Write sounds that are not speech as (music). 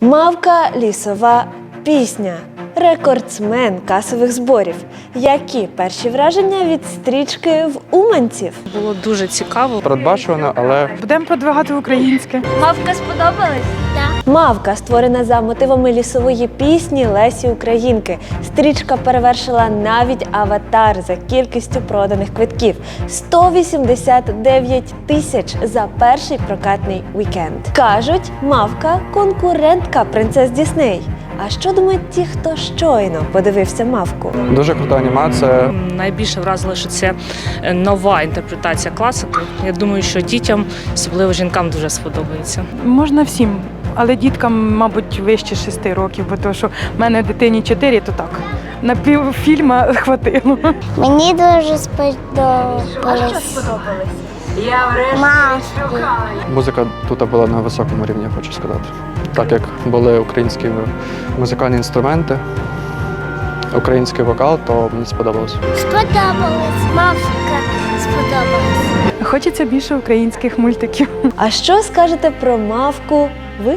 Мавка лісова пісня. Рекордсмен касових зборів. Які перші враження від стрічки в Уманців? Було дуже цікаво. Передбачувано, але Будемо продвигати українське. Мавка сподобалась? Мавка створена за мотивами лісової пісні Лесі Українки. Стрічка перевершила навіть аватар за кількістю проданих квитків 189 тисяч за перший прокатний вікенд. Кажуть, мавка конкурентка принцес Дісней. А що думають ті, хто щойно подивився мавку? дуже крута анімація. Найбільше вразило, що це нова інтерпретація класики. Я думаю, що дітям, особливо жінкам, дуже сподобається. Можна всім, але діткам, мабуть, вище 6 років, бо то, що в мене дитині 4, то так. На пів фільма (laughs) хватило. Мені дуже сподобалось. Я врешті. Музика тут була на високому рівні, хочу сказати. Так як були українські музикальні інструменти, український вокал, то мені сподобалось. Сподобалось, мавка, сподобалось. Хочеться більше українських мультиків. А що скажете про мавку ви?